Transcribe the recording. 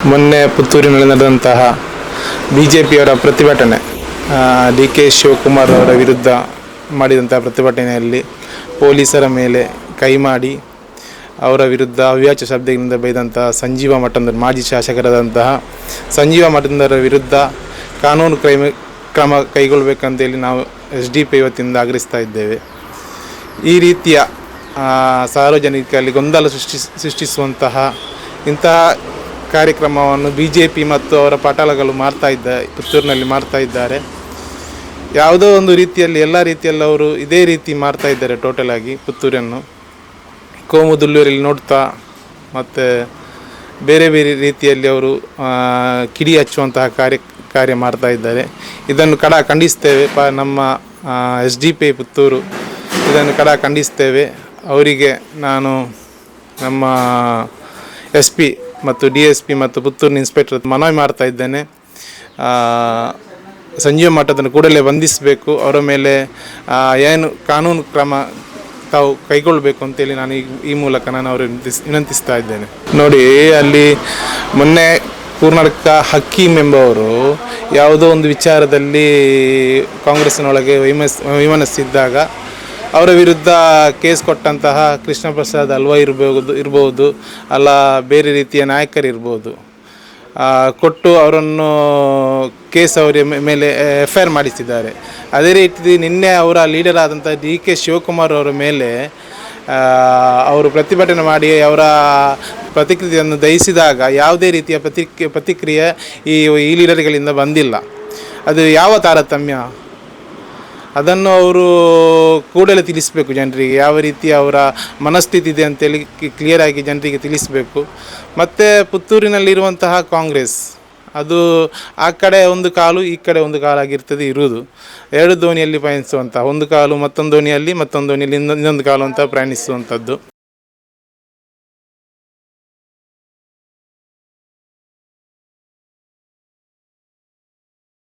ಮೊನ್ನೆ ಪುತ್ತೂರಿನಲ್ಲಿ ನಡೆದಂತಹ B J ಪಿಯವರ ಪ್ರತಿಭಟನೆ ಡಿ ಕೆ ಶಿವಕುಮಾರ್ ಅವರ ವಿರುದ್ಧ ಮಾಡಿದಂತಹ ಪ್ರತಿಭಟನೆಯಲ್ಲಿ ಪೊಲೀಸರ ಮೇಲೆ ಕೈ ಮಾಡಿ ಅವರ ವಿರುದ್ಧ ಅವ್ಯಾಚ ಶಬ್ದಗಳಿಂದ ಬೈದಂತಹ ಸಂಜೀವ ಮಠಂದರ್ ಮಾಜಿ ಶಾಸಕರಾದಂತಹ ಸಂಜೀವ ಮಠಂದರ ವಿರುದ್ಧ ಕಾನೂನು ಕ್ರಮ ಕ್ರಮ ಕೈಗೊಳ್ಳಬೇಕಂತೇಳಿ ನಾವು ಎಸ್ ಡಿ ಪಿ ಇವತ್ತಿಂದ ಆಗ್ರಹಿಸ್ತಾ ಇದ್ದೇವೆ. ಈ ರೀತಿಯ ಸಾರ್ವಜನಿಕರಲ್ಲಿ ಗೊಂದಲ ಸೃಷ್ಟಿ, ಸೃಷ್ಟಿಸುವಂತಹ ಇಂತಹ ಕಾರ್ಯಕ್ರಮವನ್ನು ಬಿ ಜೆ ಪಿ ಮತ್ತು ಅವರ ಪಟಾಳಗಳು ಮಾಡ್ತಾ ಇದ್ದ, ಪುತ್ತೂರಿನಲ್ಲಿ ಮಾಡ್ತಾ ಇದ್ದಾರೆ. ಯಾವುದೋ ಒಂದು ರೀತಿಯಲ್ಲಿ, ಎಲ್ಲ ರೀತಿಯಲ್ಲಿ ಅವರು ಇದೇ ರೀತಿ ಮಾಡ್ತಾ ಇದ್ದಾರೆ ಟೋಟಲ್ ಆಗಿ ಪುತ್ತೂರನ್ನು. ಕೋಮುದುಲ್ಲೂರಲ್ಲಿ ನೋಡ್ತಾ, ಮತ್ತು ಬೇರೆ ಬೇರೆ ರೀತಿಯಲ್ಲಿ ಅವರು ಕಿಡಿ ಹಚ್ಚುವಂತಹ ಕಾರ್ಯ ಕಾರ್ಯ ಮಾಡ್ತಾ ಇದ್ದಾರೆ. ಇದನ್ನು ಕಡ ಖಂಡಿಸ್ತೇವೆ. ಪ, ನಮ್ಮ ಎಸ್ ಡಿ ಪಿ ಪುತ್ತೂರು ಇದನ್ನು ಕಡ ಖಂಡಿಸ್ತೇವೆ. ಅವರಿಗೆ ನಾನು ನಮ್ಮ ಎಸ್ ಪಿ ಮತ್ತು ಡಿ ಎಸ್ ಪಿ ಮತ್ತು ಪುತ್ತೂರಿನ ಇನ್ಸ್ಪೆಕ್ಟರ್ ಮನವಿ ಮಾಡ್ತಾ ಇದ್ದೇನೆ. ಸಂಜೀವ ಮಠದನ್ನು ಕೂಡಲೇ ಬಂಧಿಸಬೇಕು. ಅವರ ಮೇಲೆ ಏನು ಕಾನೂನು ಕ್ರಮ ತಾವು ಕೈಗೊಳ್ಳಬೇಕು ಅಂತೇಳಿ ನಾನು ಈ ಈ ಮೂಲಕ ನಾನು ಅವರು ವಿನಂತಿಸ್ ವಿನಂತಿಸ್ತಾ ಇದ್ದೇನೆ. ನೋಡಿ, ಅಲ್ಲಿ ಮೊನ್ನೆ ಕರ್ನಾಟಕ ಹಕ್ಕೀಮ್ ಎಂಬವರು ಯಾವುದೋ ಒಂದು ವಿಚಾರದಲ್ಲಿ ಕಾಂಗ್ರೆಸ್ನೊಳಗೆ ವೈಮಸ್ ವಿಮನಸ್ಸಿದ್ದಾಗ ಅವರ ವಿರುದ್ಧ ಕೇಸ್ ಕೊಟ್ಟಂತಹ ಕೃಷ್ಣ ಪ್ರಸಾದ್ ಅಲ್ವಾ ಇರಬಹುದು ಇರ್ಬೋದು, ಅಲ್ಲ ಬೇರೆ ರೀತಿಯ ನಾಯಕರಿರ್ಬೋದು ಕೊಟ್ಟು ಅವರನ್ನು ಕೇಸ್ ಅವರ ಮೇಲೆ ಎಫ್ ಐ ಆರ್ ಮಾಡಿಸಿದ್ದಾರೆ. ಅದೇ ರೀತಿ ನಿನ್ನೆ ಅವರ ಲೀಡರ್ ಆದಂಥ ಡಿ ಕೆ ಶಿವಕುಮಾರ್ ಅವರ ಮೇಲೆ ಅವರು ಪ್ರತಿಭಟನೆ ಮಾಡಿ ಅವರ ಪ್ರತಿಕ್ರಿಯೆಯನ್ನು ದಹಿಸಿದಾಗ ಯಾವುದೇ ರೀತಿಯ ಪ್ರತಿಕ್ರಿಯೆ ಪ್ರತಿಕ್ರಿಯೆ ಈ ಈ ಲೀಡರ್ಗಳಿಂದ ಬಂದಿಲ್ಲ. ಅದು ಯಾವ ತಾರತಮ್ಯ? ಅದನ್ನು ಅವರು ಕೂಡಲೇ ತಿಳಿಸಬೇಕು ಜನರಿಗೆ, ಯಾವ ರೀತಿ ಅವರ ಮನಸ್ಥಿತಿ ಇದೆ ಅಂತೇಳಿ ಕ್ಲಿಯರ್ ಆಗಿ ಜನರಿಗೆ ತಿಳಿಸಬೇಕು. ಮತ್ತು ಪುತ್ತೂರಿನಲ್ಲಿರುವಂತಹ ಕಾಂಗ್ರೆಸ್, ಅದು ಆ ಕಡೆ ಒಂದು ಕಾಲು, ಈ ಕಡೆ ಒಂದು ಕಾಲಾಗಿರ್ತದೆ ಇರುವುದು. ಎರಡು ದೋಣಿಯಲ್ಲಿ ಪಯಣಿಸುವಂತಹ ಒಂದು ಕಾಲು ಮತ್ತೊಂದು ದೋಣಿಯಲ್ಲಿ ಮತ್ತೊಂದು ದೋಣಿಯಲ್ಲಿ ಇನ್ನೊಂದು ಇನ್ನೊಂದು ಕಾಲು ಅಂತ ಪ್ರಯಾಣಿಸುವಂಥದ್ದು.